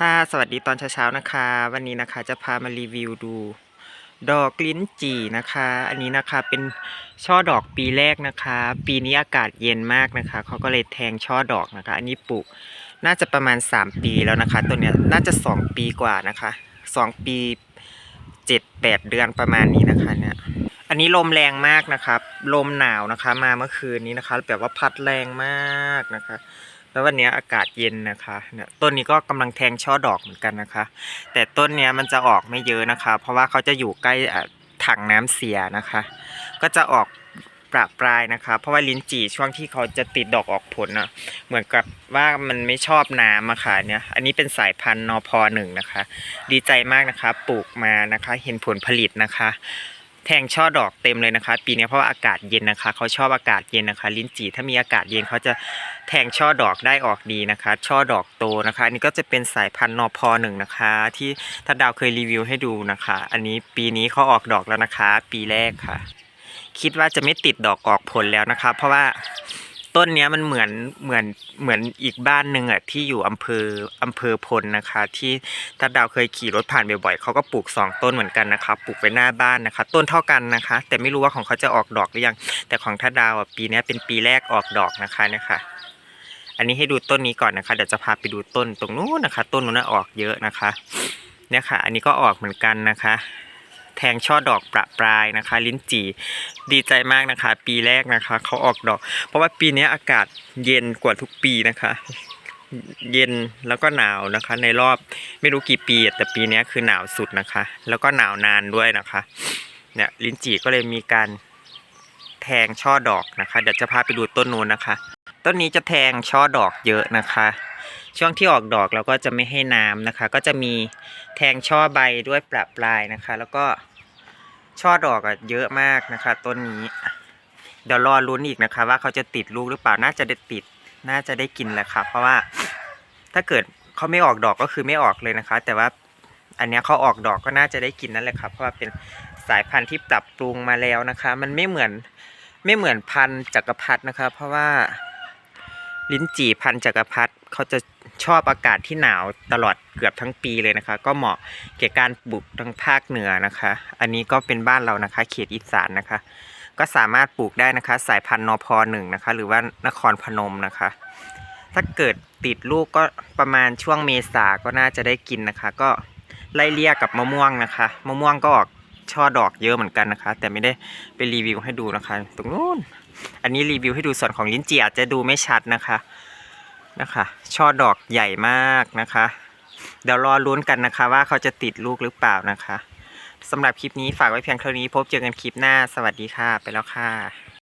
ค่ะสวัสดีตอนเช้าๆนะคะ วันนี้นะคะจะพามารีวิวดู ดอกลิ้นจี่นะคะ อันนี้นะคะเป็นช่อดอกปีแรกนะคะ ปีนี้อากาศเย็นมากนะคะเขาก็เลยแทงช่อดอกนะคะ อันนี้ปลูกน่าจะประมาณ 3 ปีแล้วนะคะตัวเนี้ยน่าจะ 2 ปีกว่านะคะ 2 ปี 7-8 เดือนประมาณนี้นะคะเนี่ยอันนี้ลมแรงมากนะครับลมหนาวนะคะ มาเมื่อคืนนี้นะคะแบบว่าพัดแรงมากนะคะ แล้ววันนี้อากาศเย็นนะคะเนี่ยต้นนี้ก็กำลังแทงช่อดอกเหมือนกันนะคะ แต่ต้นเนี้ยมันจะออกไม่เยอะนะคะ เพราะว่าเขาจะอยู่ใกล้ถังน้ำเสียนะคะ ก็จะออกประปรายนะคะ เพราะว่าลิ้นจี่ช่วงที่เขาจะติดดอกออกผลนะเหมือนกับว่ามันไม่ชอบน้ำอะค่ะเนี่ยอันนี้เป็นสายพันธุ์นพหนึ่งนะคะ ดีใจมากนะคะ ปลูกมานะคะ เห็นผลผลิตนะคะ แทงช่อดอกเต็มเลยนะคะ ปีนี้เพราะว่าอากาศเย็นนะคะ เขาชอบอากาศเย็นนะคะ ลิ้นจี่ถ้ามีอากาศเย็นเขาจะแทงช่อดอกได้ออกดีนะคะ ช่อดอกโตนะคะอันนี้ก็จะเป็นสายพันธุ์นอพอหนึ่งนะคะ ที่ท่าดาวเคยรีวิวให้ดูนะคะ อันนี้ปีนี้เขาออกดอกแล้วนะคะ ปีแรกค่ะ คิดว่าจะไม่ติดดอกออกผลแล้วนะคะ เพราะว่า ต้นเนี้ยมันเหมือนเหมือนเหมือนอีกบ้านหนึ่งอะที่อยู่อำเภออำเภอพลนะคะ ที่ถ้าดาวเคยขี่รถผ่านบ่อยๆเขาก็ปลูกสองต้นเหมือนกันนะคะปลูกไว้หน้าบ้านนะคะ ต้นเท่ากันนะคะ แต่ไม่รู้ว่าของเขาจะออกดอกหรือยัง แต่ของท่าดาวอะปีนี้เป็นปีแรกออกดอกนะคะเนี่ยค่ะ อันนี้ให้ดูต้นนี้ก่อนนะคะเดี๋ยวจะพาไปดูต้นตรงนู้นนะคะ ต้นนู้นนะออกเยอะนะคะ เนี่ยค่ะ อันนี้ก็ออกเหมือนกันนะคะ ทงช่อดอกประปรายนะคะ ลิ้นจี่ดีใจมากนะคะ ปีแรกนะคะเขาออกดอก เพราะว่าปีนี้อากาศเย็นกว่าทุกปีนะคะ เย็นแล้วก็หนาวนะคะ ในรอบไม่รู้กี่ปีแต่ปีนี้คือหนาวสุดนะคะ แล้วก็หนาวนานด้วยนะคะเนี่ยลิ้นจี่ก็เลยมีการแทงช่อดอกนะคะ เดี๋ยวจะพาไปดูต้นนู้นนะคะ ต้นนี้จะแทงช่อดอกเยอะนะคะ ช่วงที่ออกดอกเราก็จะไม่ให้น้ำนะคะ ก็จะมีแทงช่อใบด้วยประปรายนะคะ แล้วก็ ช่อดอกอะเยอะมากนะคะต้นนี้ เดี๋ยวรอลุ้นอีกนะคะ ว่าเขาจะติดลูกหรือเปล่าน่าจะได้ติดน่าจะได้กินแหละค่ะเพราะว่าถ้าเกิดเขาไม่ออกดอกก็คือไม่ออกเลยนะคะ แต่ว่าอันนี้เขาออกดอกก็น่าจะได้กินนั่นแหละครับเพราะว่าเป็นสายพันธุ์ที่ปรับปรุงมาแล้วนะคะ มันไม่เหมือนไม่เหมือนพันธุ์จักรพรรดินะคะ เพราะว่าลิ้นจี่พันธุ์จักรพรรดิเขาจะ ชอบอากาศที่หนาวตลอดเกือบทั้งปีเลยนะคะ ก็เหมาะแก่การปลูกทางภาคเหนือนะคะ อันนี้ก็เป็นบ้านเรานะคะ เขตอีสานนะคะ ก็สามารถปลูกได้นะคะ สายพันธุ์นพหนึ่งนะคะ หรือว่านครพนมนะคะ ถ้าเกิดติดลูกก็ประมาณช่วงเมษาก็น่าจะได้กินนะคะ ก็ไล่เลี่ยกับมะม่วงนะคะมะม่วงก็ออกช่อดอกเยอะเหมือนกันนะคะ แต่ไม่ได้ไปรีวิวให้ดูนะคะ ตรงนู้นอันนี้รีวิวให้ดูส่วนของลิ้นจี่อาจจะดูไม่ชัดนะคะ นะคะช่อดอกใหญ่มากนะคะ เดี๋ยวรอลุ้นกันนะคะ ว่าเขาจะติดลูกหรือเปล่านะคะสำหรับคลิปนี้ฝากไว้เพียงเท่านี้พบเจอกันคลิปหน้า สวัสดีค่ะ ไปแล้วค่ะ